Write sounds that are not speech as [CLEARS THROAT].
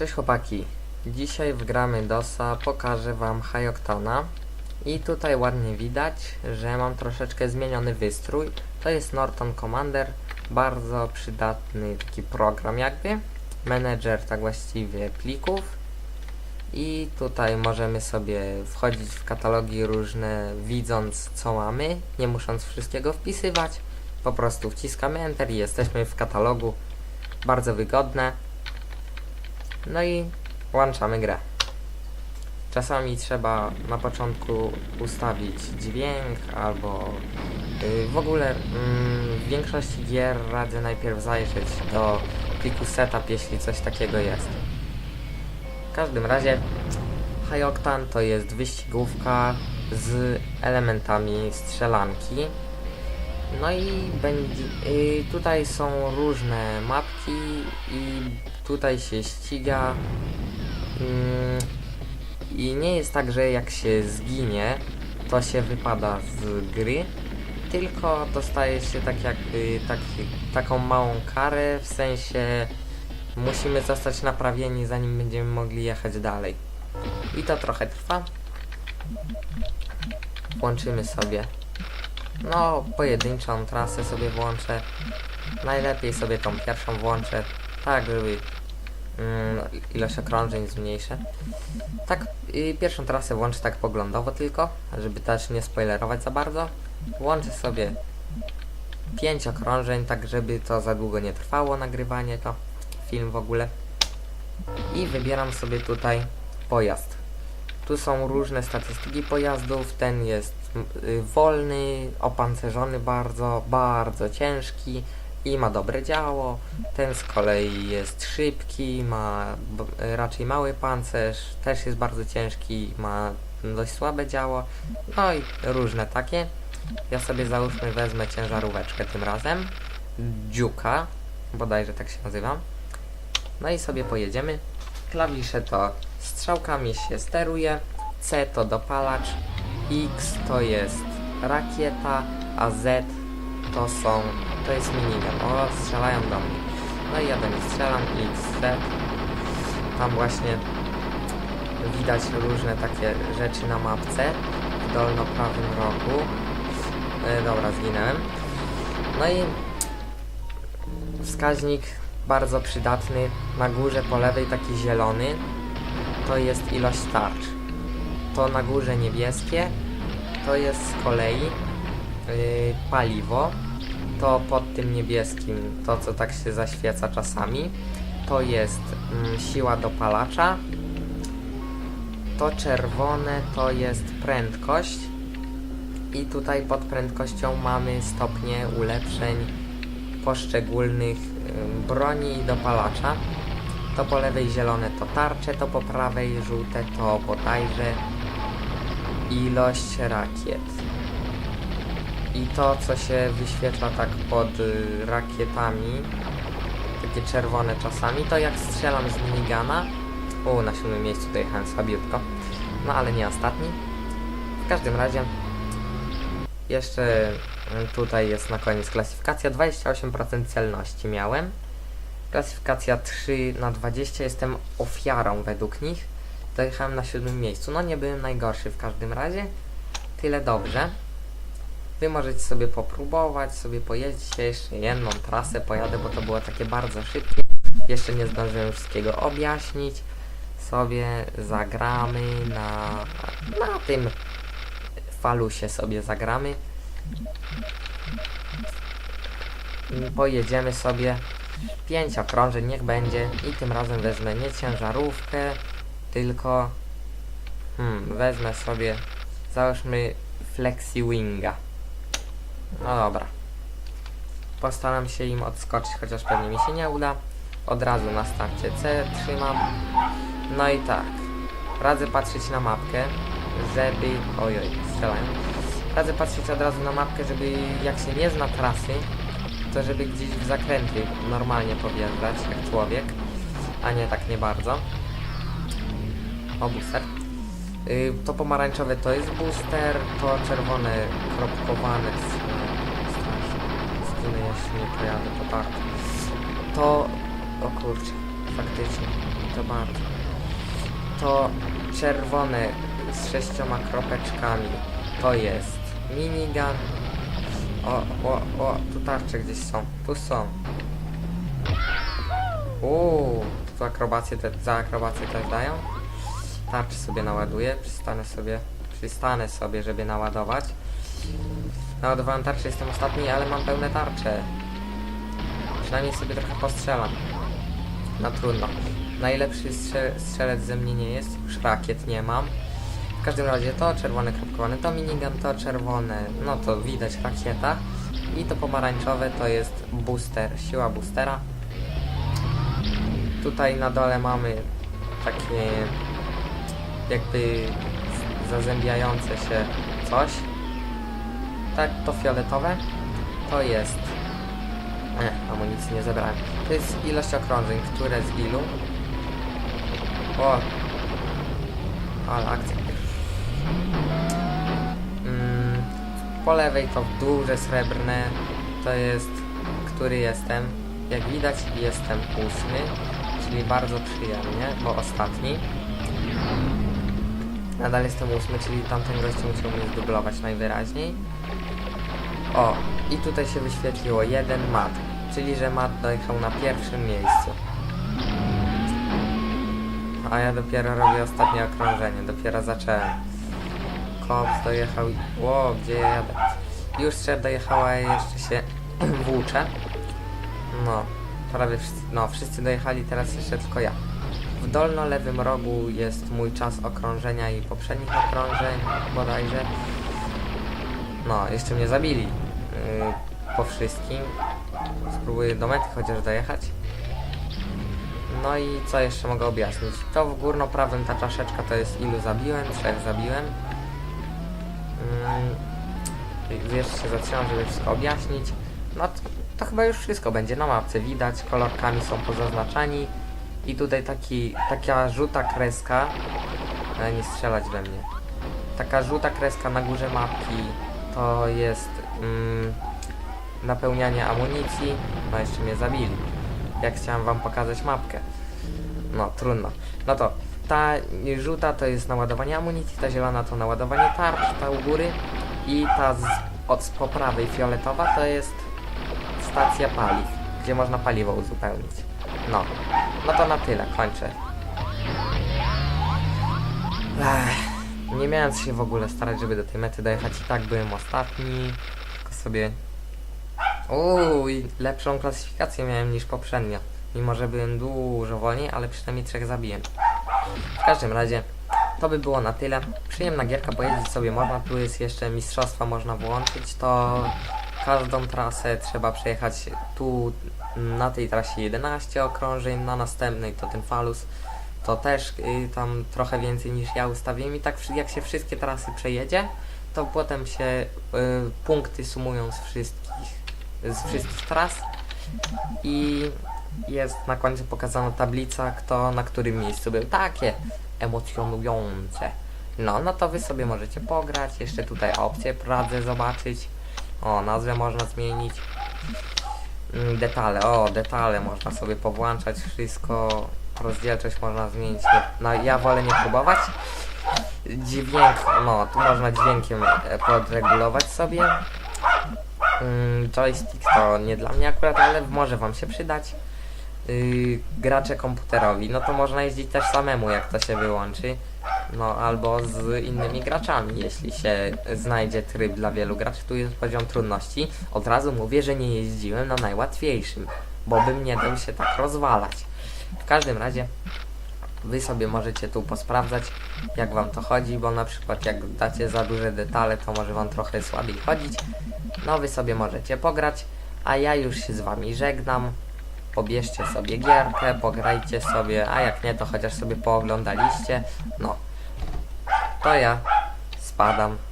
Cześć chłopaki, dzisiaj wgramy DOSa, pokażę wam Hayoctona i tutaj ładnie widać, że mam troszeczkę zmieniony wystrój. To jest Norton Commander, bardzo przydatny taki program jakby, menedżer tak właściwie plików. I tutaj możemy sobie wchodzić w katalogi różne widząc co mamy, nie musząc wszystkiego wpisywać, po prostu wciskamy Enter i jesteśmy w katalogu, bardzo wygodne. No i włączamy grę. Czasami trzeba na początku ustawić dźwięk albo yy, w ogóle mm, w większości gier radzę najpierw zajrzeć do pliku setup, jeśli coś takiego jest. W każdym razie Hayoctan to jest wyścigówka z elementami strzelanki. No i będzie, y, tutaj są różne mapki i tutaj się ściga. Mm, I nie jest tak, że jak się zginie, to się wypada z gry, tylko dostaje się tak jakby tak, taką małą karę, w sensie musimy zostać naprawieni zanim będziemy mogli jechać dalej. I to trochę trwa. Włączymy sobie no, pojedynczą trasę sobie włączę. Najlepiej sobie tą pierwszą włączę, tak żeby ilość okrążeń zmniejszę. Tak, y, pierwszą trasę włączę tak poglądowo tylko, żeby też nie spoilerować za bardzo. Włączę sobie 5 okrążeń, tak żeby to za długo nie trwało nagrywanie to, film w ogóle. I wybieram sobie tutaj pojazd. Tu są różne statystyki pojazdów. Ten jest y, wolny, opancerzony bardzo, bardzo ciężki i ma dobre działo. Ten z kolei jest szybki, ma raczej mały pancerz, też jest bardzo ciężki, ma dość słabe działo. No i różne takie. Ja sobie załóżmy wezmę ciężaróweczkę tym razem. Dziuka, bodajże tak się nazywa. No i sobie pojedziemy. Klawisze to strzałkami się steruje, C to dopalacz, X to jest rakieta, a Z to są, to jest minigun. O, strzelają do mnie. No i ja do nich strzelam, X, Z. Tam właśnie widać różne takie rzeczy na mapce w dolno-prawym rogu. E, dobra, zginąłem. No i wskaźnik bardzo przydatny. Na górze po lewej taki zielony to jest ilość tarcz. To na górze niebieskie to jest z kolei yy, paliwo. To pod tym niebieskim, to co tak się zaświeca czasami, to jest mm, siła dopalacza. To czerwone to jest prędkość. I tutaj pod prędkością mamy stopnie ulepszeń poszczególnych broni i dopalacza. To po lewej zielone to tarcze, to po prawej żółte to bodajże ilość rakiet. I to co się wyświetla tak pod y, rakietami, takie czerwone czasami, to jak strzelam z minigana, u na siódmym miejscu dojechałem słabiutko, no ale nie ostatni. W każdym razie jeszcze mm, tutaj jest na koniec klasyfikacja, 28% celności miałem. Klasyfikacja 3 na 20 jestem ofiarą według nich. Dojechałem na siódmym miejscu. No nie byłem najgorszy w każdym razie. Tyle dobrze. Wy możecie sobie popróbować, sobie pojeździć. Ja jeszcze jedną trasę pojadę, bo to było takie bardzo szybkie. Jeszcze nie zdążyłem wszystkiego objaśnić. Sobie zagramy na, na tym falusie sobie zagramy. Pojedziemy sobie pięć okrążeń, niech będzie. I tym razem wezmę nie ciężarówkę, tylko hmm, wezmę sobie, załóżmy Flexi Winga. No dobra. Postaram się im odskoczyć, chociaż pewnie mi się nie uda. Od razu na starcie C trzymam. No i tak. Radzę patrzeć na mapkę, żeby... Ojoj, strzelają. Radzę patrzeć od razu na mapkę, żeby jak się nie zna trasy, to żeby gdzieś w zakręty normalnie podjeżdżać, jak człowiek, a nie tak nie bardzo. O, booster. Y, to pomarańczowe to jest booster, to czerwone kropkowane nie pojadę, to tak. To... o kurczę, faktycznie. to bardzo. To czerwone z sześcioma kropeczkami to jest minigun. O, o, o, tu tarcze gdzieś są. Tu są. Uuu, tu akrobacje te, za akrobację też dają. Tarczy sobie naładuję, przystanę sobie, przystanę sobie, żeby naładować. Naładowałem tarczę, jestem ostatni, ale mam pełne tarcze. Przynajmniej sobie trochę postrzelam. No trudno. Najlepszy strze strzelec ze mnie nie jest, już rakiet nie mam. W każdym razie to czerwone kropkowane to minigun, to czerwone, no to widać rakieta. I to pomarańczowe to jest booster, siła boostera. Tutaj na dole mamy takie jakby zazębiające się coś. Tak, to fioletowe to jest. Nie, amunicji nie zebrałem. To jest ilość okrążeń, które z ilu. O! Ale akcja. Mm, po lewej to duże srebrne. To jest, który jestem. Jak widać jestem ósmy, czyli bardzo przyjemnie, bo ostatni. Nadal jestem ósmy, czyli tamten gościu musiał mnie zdublować najwyraźniej. O, i tutaj się wyświetliło jeden mat, czyli że mat dojechał na pierwszym miejscu. A ja dopiero robię ostatnie okrążenie, dopiero zacząłem. Kops dojechał, ło, gdzie ja jadę? Już trzeba dojechała, a ja jeszcze się [CLEARS THROAT] włóczę. No, prawie wszyscy, no, wszyscy dojechali, teraz jeszcze tylko ja. W dolno-lewym rogu jest mój czas okrążenia i poprzednich okrążeń, bodajże. No, jeszcze mnie zabili. Yy, po wszystkim. Spróbuję do mety chociaż dojechać. No i co jeszcze mogę objaśnić? To w górno-prawym ta czaszeczka to jest ilu zabiłem? Trzech zabiłem. Yy, jeszcze się zatrzymam, żeby wszystko objaśnić. No to, to chyba już wszystko będzie na mapce. Widać, kolorkami są pozaznaczani. I tutaj taki, taka żółta kreska. Ale nie strzelać we mnie. Taka żółta kreska na górze mapki to jest mm, napełnianie amunicji. No jeszcze mnie zabili. Jak chciałem wam pokazać mapkę. No trudno. No to ta żółta to jest naładowanie amunicji, ta zielona to naładowanie tarcz, ta u góry i ta z, od po prawej fioletowa to jest stacja paliw, gdzie można paliwo uzupełnić. No, no to na tyle, kończę. Ech, nie miałem się w ogóle starać, żeby do tej mety dojechać i tak byłem ostatni, tylko sobie... Uuu, lepszą klasyfikację miałem niż poprzednio. Mimo, że byłem dużo wolniej, ale przynajmniej trzech zabiłem. W każdym razie, to by było na tyle. Przyjemna gierka, pojeździć sobie można. Tu jest jeszcze mistrzostwa, można włączyć. To każdą trasę trzeba przejechać tu na tej trasie 11 okrążeń, na następnej to ten falus. To też y, tam trochę więcej niż ja ustawiłem i tak jak się wszystkie trasy przejedzie, to potem się y, punkty sumują z wszystkich, z wszystkich tras i jest na końcu pokazana tablica, kto na którym miejscu był. Takie emocjonujące. No, no to wy sobie możecie pograć. Jeszcze tutaj opcje radzę zobaczyć. O, nazwę można zmienić. Mm, Detale, o, detale można sobie powłączać wszystko. Rozdzielczość można zmienić. Nie, no, ja wolę nie próbować. Dźwięk, no, tu można dźwiękiem e, podregulować sobie. Mm, joystick to nie dla mnie akurat, ale może wam się przydać. Yy, gracze komputerowi, no to można jeździć też samemu, jak to się wyłączy. No albo z innymi graczami, jeśli się znajdzie tryb dla wielu graczy. Tu jest poziom trudności. Od razu mówię, że nie jeździłem na najłatwiejszym, bo bym nie dał się tak rozwalać. W każdym razie wy sobie możecie tu posprawdzać, jak wam to chodzi, bo na przykład jak dacie za duże detale, to może wam trochę słabiej chodzić. No wy sobie możecie pograć, a ja już się z wami żegnam. Pobierzcie sobie gierkę, pograjcie sobie, a jak nie, to chociaż sobie pooglądaliście. No, to ja spadam.